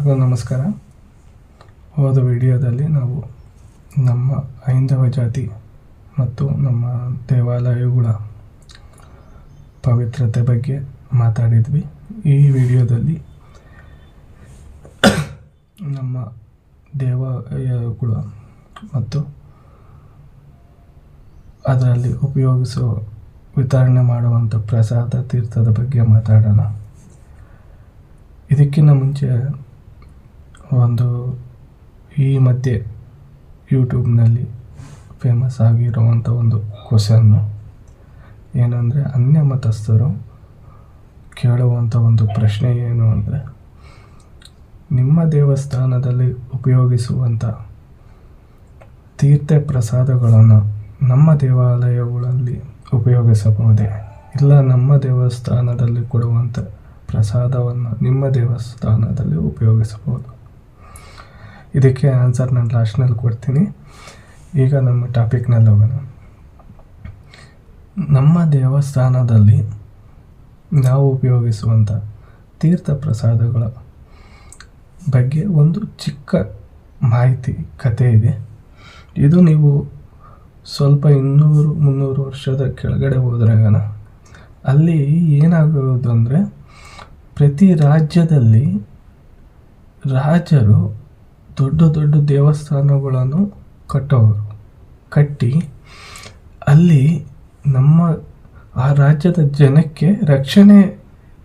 ಎಲ್ಲರಿಗೂ ನಮಸ್ಕಾರ. ಹೋದ ವಿಡಿಯೋದಲ್ಲಿ ನಾವು ನಮ್ಮ ಹೈಂದವ ಜಾತಿ ಮತ್ತು ನಮ್ಮ ದೇವಾಲಯಗಳ ಪವಿತ್ರತೆ ಬಗ್ಗೆ ಮಾತಾಡಿದ್ವಿ. ಈ ವಿಡಿಯೋದಲ್ಲಿ ನಮ್ಮ ದೇವಾಲಯಗಳ ಮತ್ತು ಅದರಲ್ಲಿ ಉಪಯೋಗಿಸುವ ವಿತರಣೆ ಮಾಡುವಂಥ ಪ್ರಸಾದ ತೀರ್ಥದ ಬಗ್ಗೆ ಮಾತಾಡೋಣ. ಇದಕ್ಕಿಂತ ಮುಂಚೆ ಒಂದು ಈ ಮಧ್ಯೆ ಯೂಟ್ಯೂಬ್ನಲ್ಲಿ ಫೇಮಸ್ ಆಗಿರುವಂಥ ಒಂದು ಕ್ವಶನ್ನು ಏನಂದರೆ, ಅನ್ಯ ಮತಸ್ಥರು ಕೇಳುವಂಥ ಒಂದು ಪ್ರಶ್ನೆ ಏನು ಅಂದರೆ, ನಿಮ್ಮ ದೇವಸ್ಥಾನದಲ್ಲಿ ಉಪಯೋಗಿಸುವಂಥ ತೀರ್ಥ ಪ್ರಸಾದಗಳನ್ನು ನಮ್ಮ ದೇವಾಲಯಗಳಲ್ಲಿ ಉಪಯೋಗಿಸಬಹುದೇ? ಇಲ್ಲ, ನಮ್ಮ ದೇವಸ್ಥಾನದಲ್ಲಿ ಕೊಡುವಂಥ ಪ್ರಸಾದವನ್ನು ನಿಮ್ಮ ದೇವಸ್ಥಾನದಲ್ಲಿ ಉಪಯೋಗಿಸಬಹುದು? ಇದಕ್ಕೆ ಆನ್ಸರ್ ನಾನು ಲಾಸ್ಟ್ನಲ್ಲಿ ಕೊಡ್ತೀನಿ. ಈಗ ನಮ್ಮ ಟಾಪಿಕ್ನಲ್ಲಿ ಹೋಗೋಣ. ನಮ್ಮ ದೇವಸ್ಥಾನದಲ್ಲಿ ನಾವು ಉಪಯೋಗಿಸುವಂಥ ತೀರ್ಥ ಪ್ರಸಾದಗಳ ಬಗ್ಗೆ ಒಂದು ಚಿಕ್ಕ ಮಾಹಿತಿ ಕತೆ ಇದೆ. ಇದು ನೀವು ಸ್ವಲ್ಪ ಇನ್ನೂರು, ಮುನ್ನೂರು ವರ್ಷದ ಕೆಳಗಡೆ ಹೋದ್ರಾಗನ ಅಲ್ಲಿ ಏನಾಗೋದು ಅಂದರೆ ಪ್ರತಿ ರಾಜ್ಯದಲ್ಲಿ ರಾಜರು ದೊಡ್ಡ ದೊಡ್ಡ ದೇವಸ್ಥಾನಗಳನ್ನು ಕಟ್ಟವರು ಕಟ್ಟಿ ಅಲ್ಲಿ ನಮ್ಮ ಆ ರಾಜ್ಯದ ಜನಕ್ಕೆ ರಕ್ಷಣೆ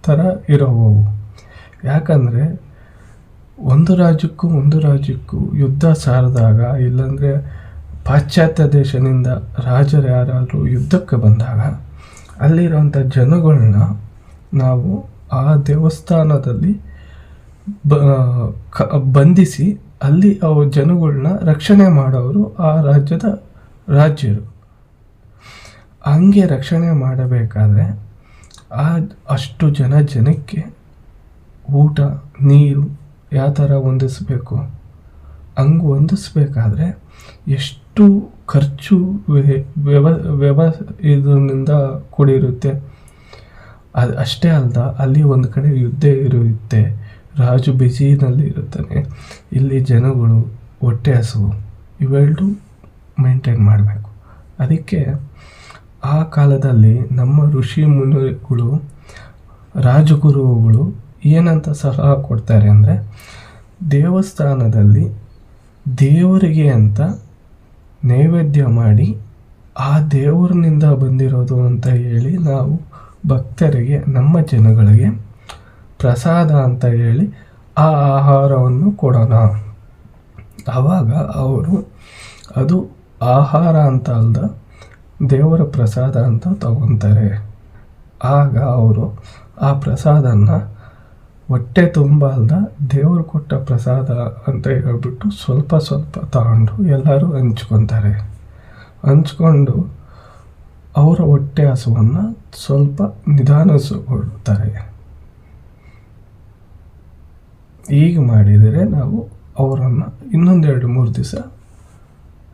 ಥರ ಇರೋವು. ಯಾಕಂದರೆ ಒಂದು ರಾಜ್ಯಕ್ಕೂ ಒಂದು ರಾಜ್ಯಕ್ಕೂ ಯುದ್ಧ ಸಾರಿದಾಗ ಇಲ್ಲಾಂದರೆ ಪಾಶ್ಚಾತ್ಯ ದೇಶದಿಂದ ರಾಜರು ಯಾರಾದರೂ ಯುದ್ಧಕ್ಕೆ ಬಂದಾಗ ಅಲ್ಲಿರೋಂಥ ಜನಗಳನ್ನ ನಾವು ಆ ದೇವಸ್ಥಾನದಲ್ಲಿ ಬ ಬಂಧಿಸಿ ಅಲ್ಲಿ ಅವು ಜನಗಳನ್ನ ರಕ್ಷಣೆ ಮಾಡೋರು ಆ ರಾಜ್ಯದ ರಾಜ್ಯರು. ಹಂಗೆ ರಕ್ಷಣೆ ಮಾಡಬೇಕಾದ್ರೆ ಆ ಅಷ್ಟು ಜನ ಜನಕ್ಕೆ ಊಟ, ನೀರು ಯಾವ ಥರ ಹೊಂದಿಸ್ಬೇಕು? ಹಂಗೆ ಹೊಂದಿಸ್ಬೇಕಾದ್ರೆ ಎಷ್ಟು ಖರ್ಚು ವ್ಯವ ವ್ಯವ, ಇದರಿಂದ ಕೂಡಿರುತ್ತೆ. ಅದು ಅಷ್ಟೇ ಅಲ್ದ ಅಲ್ಲಿ ಒಂದು ಕಡೆ ಯುದ್ಧ ಇರುತ್ತೆ. ರಾಜು ಬಿಸಿನಲ್ಲಿ ಇರುತ್ತಾನೆ. ಇಲ್ಲಿ ಜನಗಳು ಹೊಟ್ಟೆ ಹಸುವು. ಇವೆರಡೂ ಮೇಂಟೈನ್ ಮಾಡಬೇಕು. ಅದಕ್ಕೆ ಆ ಕಾಲದಲ್ಲಿ ನಮ್ಮ ಋಷಿ ಮುನಿಗಳು ರಾಜಗುರುಗಳು ಏನಂತ ಸಲಹಾ ಕೊಡ್ತಾರೆ ಅಂದರೆ, ದೇವಸ್ಥಾನದಲ್ಲಿ ದೇವರಿಗೆ ಅಂತ ನೈವೇದ್ಯ ಮಾಡಿ ಆ ದೇವರಿನಿಂದ ಬಂದಿರೋದು ಅಂತ ಹೇಳಿ ನಾವು ಭಕ್ತರಿಗೆ, ನಮ್ಮ ಜನಗಳಿಗೆ ಪ್ರಸಾದ ಅಂತ ಹೇಳಿ ಆ ಆಹಾರವನ್ನು ಕೊಡೋಣ. ಆವಾಗ ಅವರು, ಅದು ಆಹಾರ ಅಂತ ಅಲ್ದ ದೇವರ ಪ್ರಸಾದ ಅಂತ ತಗೊತಾರೆ. ಆಗ ಅವರು ಆ ಪ್ರಸಾದನ ಹೊಟ್ಟೆ ತುಂಬ ಅಲ್ದ ದೇವರು ಕೊಟ್ಟ ಪ್ರಸಾದ ಅಂತ ಹೇಳ್ಬಿಟ್ಟು ಸ್ವಲ್ಪ ಸ್ವಲ್ಪ ತಗೊಂಡು ಎಲ್ಲರೂ ಹಂಚ್ಕೊತಾರೆ. ಹಂಚ್ಕೊಂಡು ಅವರ ಹೊಟ್ಟೆ ಹಸುವನ್ನು ಸ್ವಲ್ಪ ನಿಧಾನಿಸಿಕೊಳ್ತಾರೆ ಈಗ ಮಾಡಿದರೆ ನಾವು ಅವರನ್ನು ಇನ್ನೊಂದೆರಡು ಮೂರು ದಿವಸ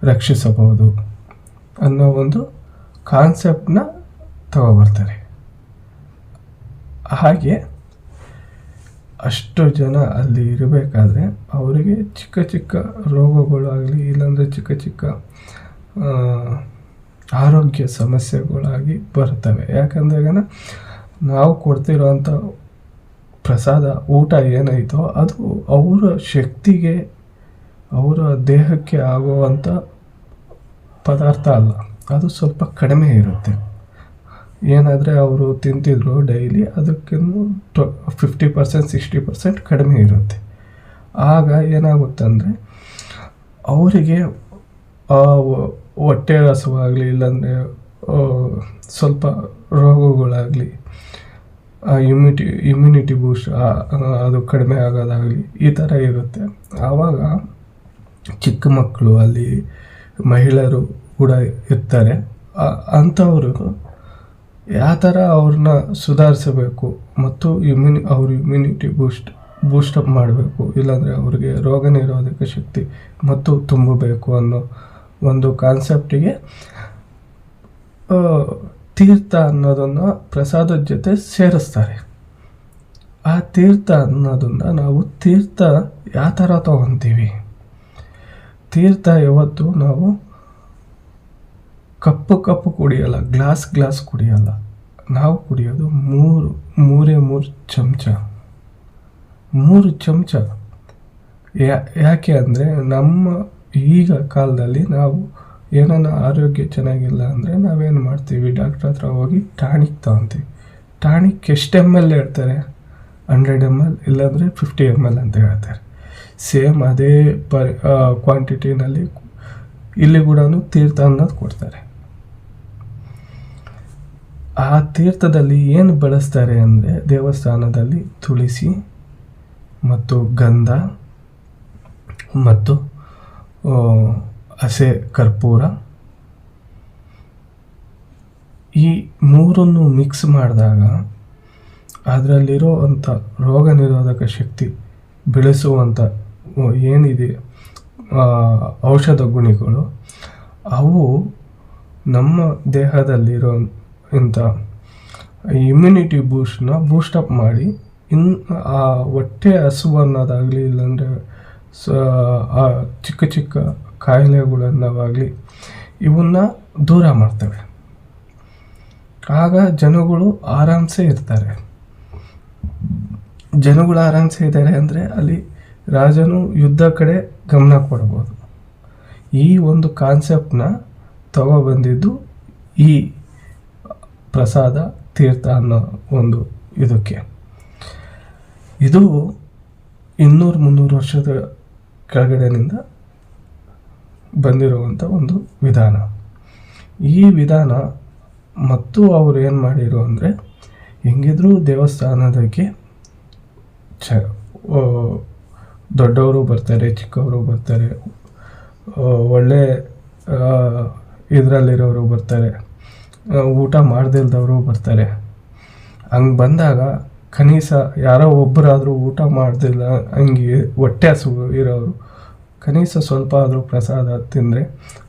ರಕ್ಷಿಸಬಹುದು ಅನ್ನೋ ಒಂದು ಕಾನ್ಸೆಪ್ಟನ್ನ ತಗೊಬರ್ತಾರೆ ಹಾಗೆ ಅಷ್ಟು ಜನ ಅಲ್ಲಿ ಇರಬೇಕಾದ್ರೆ ಅವರಿಗೆ ಚಿಕ್ಕ ಚಿಕ್ಕ ರೋಗಗಳಾಗಲಿ ಇಲ್ಲಾಂದರೆ ಚಿಕ್ಕ ಚಿಕ್ಕ ಆರೋಗ್ಯ ಸಮಸ್ಯೆಗಳಾಗಿ ಬರ್ತವೆ. ಯಾಕಂದ್ರೆ ನಾವು ಕೊಡ್ತಿರೋಂಥ ಪ್ರಸಾದ, ಊಟ ಏನಾಯಿತೋ ಅದು ಅವರ ಶಕ್ತಿಗೆ, ಅವರ ದೇಹಕ್ಕೆ ಆಗುವಂಥ ಪದಾರ್ಥ ಅಲ್ಲ. ಅದು ಸ್ವಲ್ಪ ಕಡಿಮೆ ಇರುತ್ತೆ. ಏನಾದರೆ ಅವರು ತಿಂತಿದ್ರು ಡೈಲಿ ಅದಕ್ಕೆ ಟ್ವ ಫಿಫ್ಟಿ ಪರ್ಸೆಂಟ್ ಸಿಕ್ಸ್ಟಿ ಪರ್ಸೆಂಟ್ ಕಡಿಮೆ ಇರುತ್ತೆ. ಆಗ ಏನಾಗುತ್ತಂದರೆ, ಅವರಿಗೆ ಹೊಟ್ಟೆ ಹಸುವಾಗಲಿ, ಇಲ್ಲಾಂದರೆ ಸ್ವಲ್ಪ ರೋಗಗಳಾಗಲಿ ಇಮ್ಯುನಿಟಿ ಇಮ್ಯುನಿಟಿ ಬೂಸ್ಟ್ ಅದು ಕಡಿಮೆ ಆಗೋದಾಗಲಿ ಈ ಥರ ಇರುತ್ತೆ. ಆವಾಗ ಚಿಕ್ಕ ಮಕ್ಕಳು ಅಲ್ಲಿ ಮಹಿಳೆಯರು ಕೂಡ ಇರ್ತಾರೆ. ಅಂಥವರು ಯಾವ ಥರ ಅವ್ರನ್ನ ಸುಧಾರಿಸಬೇಕು ಮತ್ತು ಇಮ್ಯುನಿ ಅವ್ರ ಇಮ್ಯುನಿಟಿ ಬೂಸ್ಟ್ ಬೂಸ್ಟಪ್ ಮಾಡಬೇಕು, ಇಲ್ಲಾಂದರೆ ಅವ್ರಿಗೆ ರೋಗ ನಿರೋಧಕ ಶಕ್ತಿ ಮತ್ತು ತುಂಬಬೇಕು ಅನ್ನೋ ಒಂದು ಕಾನ್ಸೆಪ್ಟಿಗೆ ತೀರ್ಥ ಅನ್ನೋದನ್ನು ಪ್ರಸಾದದ ಜೊತೆ ಸೇರಿಸ್ತಾರೆ. ಆ ತೀರ್ಥ ಅನ್ನೋದನ್ನ ನಾವು ತೀರ್ಥ ಯಾವ ಥರ ತಗೊತೀವಿ ತೀರ್ಥ ಯಾವತ್ತು ನಾವು ಕಪ್ಪು ಕಪ್ಪು ಕುಡಿಯಲ್ಲ, ಗ್ಲಾಸ್ ಗ್ಲಾಸ್ ಕುಡಿಯಲ್ಲ. ನಾವು ಕುಡಿಯೋದು ಮೂರು, ಮೂರೇ ಮೂರು ಚಮಚ. ಮೂರು ಚಮಚ. ಯಾಕೆ ಅಂದರೆ ನಮ್ಮ ಈಗ ಕಾಲದಲ್ಲಿ ನಾವು ಏನನ್ನ ಆರೋಗ್ಯ ಚೆನ್ನಾಗಿಲ್ಲ ಅಂದರೆ ನಾವೇನು ಮಾಡ್ತೀವಿ? ಡಾಕ್ಟ್ರ್ ಹತ್ರ ಹೋಗಿ ಟಾನಿಕ್ ತೊಗೊತೀವಿ. ಟಾನಿಕ್ ಎಷ್ಟು ಎಂ ಎಲ್ ಹೇಳ್ತಾರೆ? ಹಂಡ್ರೆಡ್ ಎಂ ಎಲ್ ಇಲ್ಲಾಂದರೆ ಫಿಫ್ಟಿ ಎಂ ಎಲ್ ಅಂತ ಹೇಳ್ತಾರೆ. ಸೇಮ್ ಅದೇ ಪರ್ ಕ್ವಾಂಟಿಟಿನಲ್ಲಿ ಇಲ್ಲಿ ಕೂಡ ತೀರ್ಥ ಅನ್ನೋದು ಕೊಡ್ತಾರೆ. ಆ ತೀರ್ಥದಲ್ಲಿ ಏನು ಬಳಸ್ತಾರೆ ಅಂದರೆ ದೇವಸ್ಥಾನದಲ್ಲಿ ತುಳಸಿ ಮತ್ತು ಗಂಧ ಮತ್ತು ಹಸೆ ಕರ್ಪೂರ. ಈ ಮೂರನ್ನು ಮಿಕ್ಸ್ ಮಾಡಿದಾಗ ಅದರಲ್ಲಿರೋ ಅಂಥ ರೋಗ ನಿರೋಧಕ ಶಕ್ತಿ ಬೆಳೆಸುವಂಥ ಏನಿದೆ ಔಷಧ ಗುಣಿಗಳು, ಅವು ನಮ್ಮ ದೇಹದಲ್ಲಿರೋ ಇಂಥ ಇಮ್ಯುನಿಟಿ ಬೂಸ್ಟ್ನ ಬೂಸ್ಟಪ್ ಮಾಡಿ ಇನ್, ಆ ಹೊಟ್ಟೆ ಹಸುವು ಅನ್ನೋದಾಗಲಿ ಇಲ್ಲಾಂದರೆ ಸ ಚಿಕ್ಕ ಚಿಕ್ಕ ಕಾಯಿಲೆಗಳನ್ನವಾಗಲಿ ಇವನ್ನ ದೂರ ಮಾಡ್ತವೆ. ಆಗ ಜನಗಳು ಆರಾಮ್ಸೆ ಇರ್ತಾರೆ. ಜನಗಳು ಆರಾಮ್ಸೆ ಇದ್ದಾರೆ ಅಂದರೆ ಅಲ್ಲಿ ರಾಜನು ಯುದ್ಧ ಕಡೆ ಗಮನ ಕೊಡ್ಬೋದು. ಈ ಒಂದು ಕಾನ್ಸೆಪ್ಟನ್ನ ತಗೊಬಂದಿದ್ದು ಈ ಪ್ರಸಾದ, ತೀರ್ಥ ಅನ್ನೋ ಒಂದು ಇದಕ್ಕೆ. ಇದು ಇನ್ನೂರು ಮುನ್ನೂರು ವರ್ಷದ ಕೆಳಗಡೆನಿಂದ ಬಂದಿರುವಂಥ ಒಂದು ವಿಧಾನ. ಈ ವಿಧಾನ ಮತ್ತು ಅವರು ಏನು ಮಾಡಿರು ಅಂದರೆ, ಹೆಂಗಿದ್ರೂ ದೇವಸ್ಥಾನದಕ್ಕೆ ಚ ದೊಡ್ಡವರು ಬರ್ತಾರೆ, ಚಿಕ್ಕವರು ಬರ್ತಾರೆ ಒಳ್ಳೆ ಇದರಲ್ಲಿರೋರು ಬರ್ತಾರೆ ಊಟ ಮಾಡ್ದಿಲ್ದವರು ಬರ್ತಾರೆ. ಹಂಗೆ ಬಂದಾಗ ಕನೀಸ ಯಾರೋ ಒಬ್ಬರಾದರೂ ಊಟ ಮಾಡ್ದಿಲ್ಲ, ಹಂಗೆ ಹೊಟ್ಟೆ ಹಸು ಇರೋರು ಕನೀಸ ಸ್ವಲ್ಪ ಆದರೂ ಪ್ರಸಾದ ತಿಂದರೆ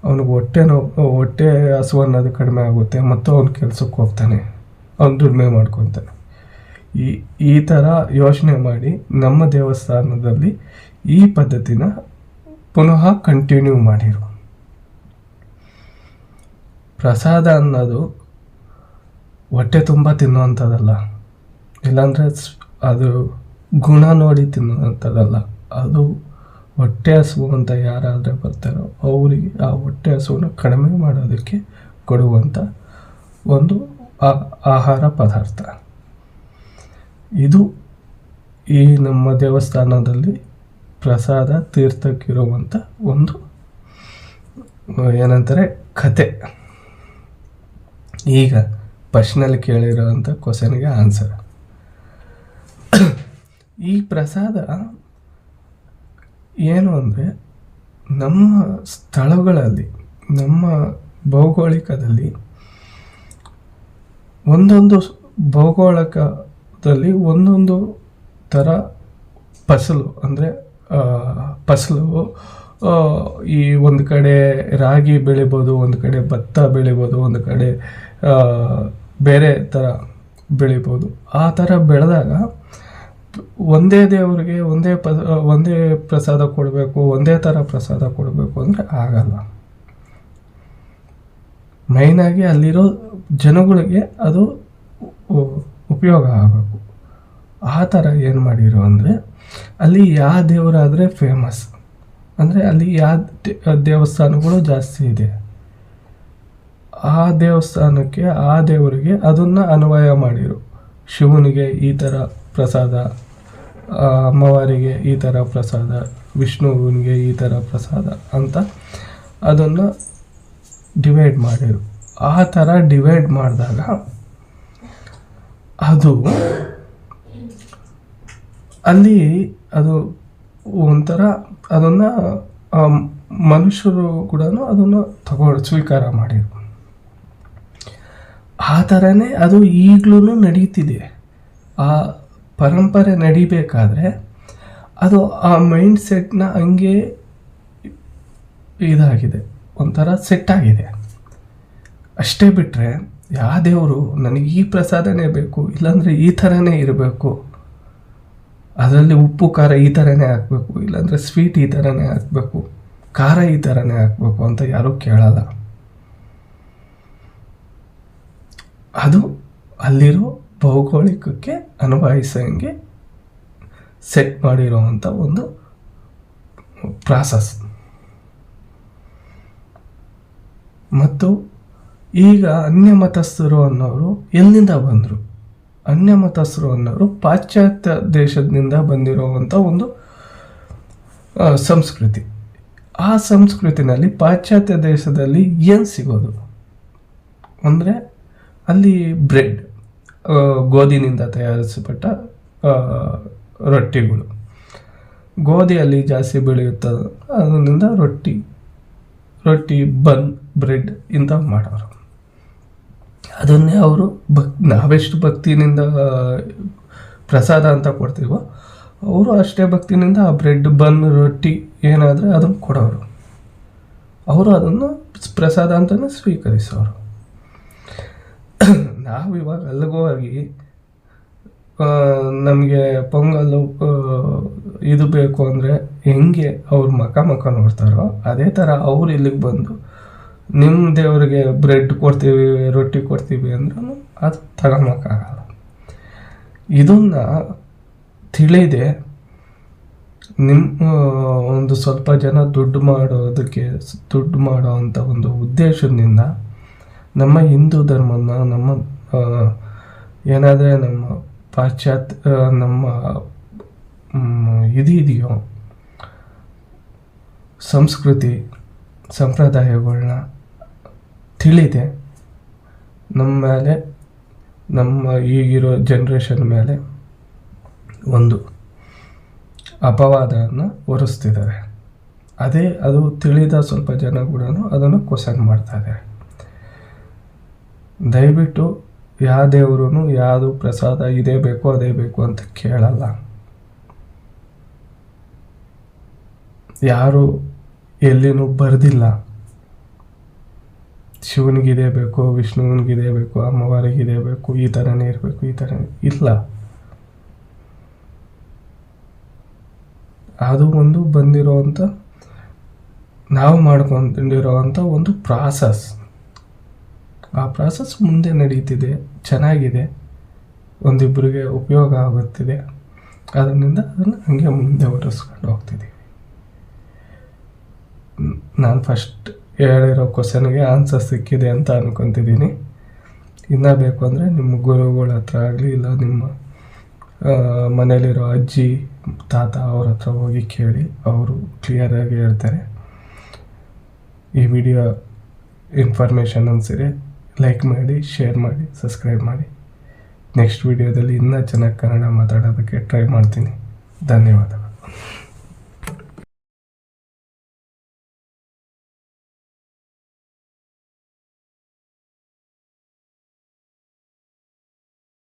ಅವನಿಗೆ ಹೊಟ್ಟೆ ನೋವು, ಹೊಟ್ಟೆ ಹಸು ಅನ್ನೋದು ಕಡಿಮೆ ಆಗುತ್ತೆ ಮತ್ತು ಅವ್ನು ಕೆಲಸಕ್ಕೆ ಹೋಗ್ತಾನೆ. ಅವ್ನು ದುಡಿಮೆ ಮಾಡ್ಕೊತಾನೆ. ಈ ಈ ಥರ ಯೋಚನೆ ಮಾಡಿ ನಮ್ಮ ದೇವಸ್ಥಾನದಲ್ಲಿ ಈ ಪದ್ಧತಿನ ಪುನಃ ಕಂಟಿನ್ಯೂ ಮಾಡಿರು. ಪ್ರಸಾದ ಅನ್ನೋದು ಹೊಟ್ಟೆ ತುಂಬ ತಿನ್ನುವಂಥದ್ದಲ್ಲ. ಇಲ್ಲಾಂದರೆ ಅದು ಗುಣ ನೋಡಿ ತಿನ್ನುವಂಥದ್ದಲ್ಲ. ಅದು ಹೊಟ್ಟೆ ಹಸುವು ಅಂತ ಯಾರಾದರೆ ಬರ್ತಾರೋ ಅವರಿಗೆ ಆ ಹೊಟ್ಟೆ ಹಸುವನ್ನು ಕಡಿಮೆ ಮಾಡೋದಕ್ಕೆ ಕೊಡುವಂಥ ಒಂದು ಆಹಾರ ಪದಾರ್ಥ. ಇದು ಈ ನಮ್ಮ ದೇವಸ್ಥಾನದಲ್ಲಿ ಪ್ರಸಾದ ತೀರ್ಥಕ್ಕಿರುವಂಥ ಒಂದು, ಏನಂತಾರೆ ಕತೆ ಈಗ ಪ್ರಶ್ನೆಯಲ್ಲಿ ಕೇಳಿರೋವಂಥ ಕ್ವಶನ್ಗೆ ಆನ್ಸರ್ ಈ ಪ್ರಸಾದ ಏನು ಅಂದರೆ ನಮ್ಮ ಸ್ಥಳಗಳಲ್ಲಿ, ನಮ್ಮ ಭೌಗೋಳಿಕದಲ್ಲಿ, ಒಂದೊಂದು ಭೌಗೋಳಿಕದಲ್ಲಿ ಒಂದೊಂದು ಥರ ಫಸಲು ಅಂದರೆ ಫಸಲು ಈ ಒಂದು ಕಡೆ ರಾಗಿ ಬೆಳಿಬೋದು, ಒಂದು ಕಡೆ ಭತ್ತ ಬೆಳಿಬೋದು, ಒಂದು ಕಡೆ ಬೇರೆ ಥರ ಬೆಳಿಬೋದು. ಆ ಥರ ಬೆಳೆದಾಗ ಒಂದೇ ದೇವರಿಗೆ ಒಂದೇ ಪ ಒಂದೇ ಪ್ರಸಾದ ಕೊಡಬೇಕು, ಒಂದೇ ಥರ ಪ್ರಸಾದ ಕೊಡಬೇಕು ಅಂದರೆ ಆಗಲ್ಲ. ಮೈನಾಗಿ ಅಲ್ಲಿರೋ ಜನಗಳಿಗೆ ಅದು ಉಪಯೋಗ ಆಗಬೇಕು. ಆ ಥರ ಏನು ಮಾಡಿರೋ ಅಂದರೆ, ಅಲ್ಲಿ ಯಾವ ದೇವರಾದರೆ ಫೇಮಸ್ ಅಂದರೆ ಅಲ್ಲಿ ಯಾವ ದೇವಸ್ಥಾನಗಳು ಜಾಸ್ತಿ ಇದೆ. ಆ ದೇವಸ್ಥಾನಕ್ಕೆ ಆ ದೇವರಿಗೆ ಅದನ್ನು ಅನ್ವಯ ಮಾಡಿರು. ಶಿವನಿಗೆ ಈ ಥರ ಪ್ರಸಾದ ಅಮ್ಮವಾರಿಗೆ ಈ ಥರ ಪ್ರಸಾದ ವಿಷ್ಣುವಿನಿಗೆ ಈ ಥರ ಪ್ರಸಾದ ಅಂತ ಅದನ್ನು ಡಿವೈಡ್ ಮಾಡಿರು. ಆ ಥರ ಡಿವೈಡ್ ಮಾಡಿದಾಗ ಅದು ಅಲ್ಲಿ ಅದು ಒಂಥರ ಅದನ್ನು ಮನುಷ್ಯರು ಕೂಡ ಅದನ್ನು ತಗೊಂಡು ಸ್ವೀಕಾರ ಮಾಡಿರು. ಆ ಥರನೇ ಅದು ಈಗಲೂ ನಡೀತಿದೆ. ಆ ಪರಂಪರೆ ನಡಿಬೇಕಾದ್ರೆ ಅದು ಆ ಮೈಂಡ್ ಸೆಟ್ನ ಹಂಗೆ ಇದಾಗಿದೆ. ಒಂಥರ ಸೆಟ್ ಆಗಿದೆ. ಅಷ್ಟೇ ಬಿಟ್ಟರೆ ಯಾವ ದೇವರು ನನಗೆ ಈ ಪ್ರಸಾದನೇ ಬೇಕು, ಇಲ್ಲಾಂದರೆ ಈ ಥರನೇ ಇರಬೇಕು. ಅದರಲ್ಲಿ ಉಪ್ಪು, ಖಾರ ಈ ಥರನೇ ಹಾಕಬೇಕು, ಇಲ್ಲಾಂದರೆ ಸ್ವೀಟ್ ಈ ಥರನೇ ಹಾಕಬೇಕು, ಖಾರ ಈ ಥರನೇ ಹಾಕಬೇಕು ಅಂತ ಯಾರೂ ಕೇಳಲ್ಲ. ಅದು ಅಲ್ಲಿರೋ ಭೌಗೋಳಿಕಕ್ಕೆ ಅನುಭವಿಸಂಗೆ ಸೆಟ್ ಮಾಡಿರುವಂಥ ಒಂದು ಪ್ರಾಸಸ್ ಮತ್ತು ಈಗ ಅನ್ಯ ಮತಸ್ಥರು ಅನ್ನೋರು ಎಲ್ಲಿಂದ ಬಂದರು? ಅನ್ಯ ಮತಸ್ಥರು ಅನ್ನೋರು ಪಾಶ್ಚಾತ್ಯ ದೇಶದಿಂದ ಬಂದಿರುವಂಥ ಒಂದು ಸಂಸ್ಕೃತಿ. ಆ ಸಂಸ್ಕೃತಿನಲ್ಲಿ ಪಾಶ್ಚಾತ್ಯ ದೇಶದಲ್ಲಿ ಏನು ಸಿಗೋದು? ಅಂದರೆ ಅಲ್ಲಿ ಬ್ರೆಡ್ ಗೋಧಿನಿಂದ ತಯಾರಿಸಲ್ಪಟ್ಟ ರೊಟ್ಟಿಗಳು. ಗೋಧಿಯಲ್ಲಿ ಜಾಸ್ತಿ ಬೆಳೆಯುತ್ತದೆ ಅದರಿಂದ ರೊಟ್ಟಿ ರೊಟ್ಟಿ ಬನ್, ಬ್ರೆಡ್ ಇಂಥ ಮಾಡೋರು. ಅದನ್ನೇ ಅವರು ಭಕ್, ನಾವೆಷ್ಟು ಭಕ್ತಿನಿಂದ ಪ್ರಸಾದ ಅಂತ ಕೊಡ್ತೀವೋ, ಅವರು ಅಷ್ಟೇ ಭಕ್ತಿನಿಂದ ಆ ಬ್ರೆಡ್, ಬನ್, ರೊಟ್ಟಿ ಏನಾದರೆ ಅದನ್ನು ಕೊಡೋರು. ಅವರು ಅದನ್ನು ಪ್ರಸಾದ ಅಂತಲೇ ಸ್ವೀಕರಿಸೋರು. ನಾವು ಇವಾಗ ಅಲ್ಲಿಗೆ ಹೋಗಿ ನಮಗೆ ಪೊಂಗಲ್ಲು ಇದು ಬೇಕು ಅಂದರೆ ಹೆಂಗೆ ಅವ್ರು ಮಕ ಮಕ ನೋಡ್ತಾರೋ ಅದೇ ಥರ ಅವ್ರು ಇಲ್ಲಿಗೆ ಬಂದು ನಿಮ್ಮ ದೇವರಿಗೆ ಬ್ರೆಡ್ ಕೊಡ್ತೀವಿ, ರೊಟ್ಟಿ ಕೊಡ್ತೀವಿ ಅಂದ್ರೂ ಅದು ತಗೊಂಬಕ್ಕಾಗಲ್ಲ ಇದನ್ನು ತಿಳಿದೆ ನಿಮ್ಮ ಒಂದು ಸ್ವಲ್ಪ ಜನ ದುಡ್ಡು ಮಾಡೋದಕ್ಕೆ, ದುಡ್ಡು ಮಾಡೋ ಅಂಥ ಒಂದು ಉದ್ದೇಶದಿಂದ ನಮ್ಮ ಹಿಂದೂ ಧರ್ಮನ, ನಮ್ಮ ಏನಾದರೆ ನಮ್ಮ ಪಾಶ್ಚಾತ್ಯ ನಮ್ಮ ಇದಿದೆಯೋ, ಸಂಸ್ಕೃತಿ ಸಂಪ್ರದಾಯಗಳನ್ನ ತಿಳಿದೆ. ನಮ್ಮ ಮೇಲೆ, ನಮ್ಮ ಈಗಿರೋ ಜನ್ರೇಷನ್ ಮೇಲೆ ಒಂದು ಅಪವಾದವನ್ನು ಹೊರಿಸ್ತಿದ್ದಾರೆ. ಅದೇ ಅದು ತಿಳಿದ ಸ್ವಲ್ಪ ಜನ ಕೂಡ ಅದನ್ನು ಕ್ವಶನ್ ಮಾಡ್ತಾ ಇದ್ದಾರೆ. ದಯವಿಟ್ಟು ಯಾವ ದೇವ್ರೂ ಯಾವುದು ಪ್ರಸಾದ ಇದೇ ಬೇಕು ಅದೇ ಬೇಕು ಅಂತ ಕೇಳಲ್ಲ. ಯಾರು ಎಲ್ಲಿನೂ ಬರೆದಿಲ್ಲ. ಶಿವನಿಗಿದೇ ಬೇಕು ಬೇಕೋ ಬೇಕು ಅಮ್ಮವಾರಿಗಿದೆ ಬೇಕು, ಈ ಥರನೇ ಇರಬೇಕು, ಈ ಥರ ಇಲ್ಲ. ಅದು ಒಂದು ಬಂದಿರೋವಂಥ ನಾವು ಮಾಡ್ಕೊಂಡಿರೋವಂಥ ಒಂದು ಪ್ರಾಸೆಸ್ ಆ ಪ್ರಾಸೆಸ್ ಮುಂದೆ ನಡೀತಿದೆ, ಚೆನ್ನಾಗಿದೆ ಒಂದಿಬ್ಬರಿಗೆ ಉಪಯೋಗ ಆಗುತ್ತಿದೆ. ಅದರಿಂದ ಅದನ್ನು ಹಂಗೆ ಮುಂದೆ ಹೊರಸ್ಕೊಂಡು ಹೋಗ್ತಿದ್ದೀವಿ ನಾನು ಫಸ್ಟ್ ಹೇಳಿರೋ ಕ್ವಶನ್ಗೆ ಆನ್ಸರ್ ಸಿಕ್ಕಿದೆ ಅಂತ ಅಂದ್ಕೊತಿದ್ದೀನಿ ಇನ್ನೂ ಬೇಕು ಅಂದರೆ ನಿಮ್ಮ ಗುರುಗಳ ಹತ್ರ ಆಗಲಿ ಇಲ್ಲ ನಿಮ್ಮ ಮನೇಲಿರೋ ಅಜ್ಜಿ, ತಾತ ಅವ್ರ ಹತ್ರ ಹೋಗಿ ಕೇಳಿ, ಅವರು ಕ್ಲಿಯರಾಗಿ ಹೇಳ್ತಾರೆ. ಈ ವಿಡಿಯೋ ಇನ್ಫಾರ್ಮೇಷನ್ ಅನಿಸಿದ್ರೆ ಲೈಕ್ ಮಾಡಿ ಶೇರ್ ಮಾಡಿ ಸಬ್ಸ್ಕ್ರೈಬ್ ಮಾಡಿ. ನೆಕ್ಸ್ಟ್ ವಿಡಿಯೋದಲ್ಲಿ ಇನ್ನೂ ಚೆನ್ನಾಗಿ ಕನ್ನಡ ಮಾತಾಡೋದಕ್ಕೆ ಟ್ರೈ ಮಾಡ್ತೀನಿ. ಧನ್ಯವಾದ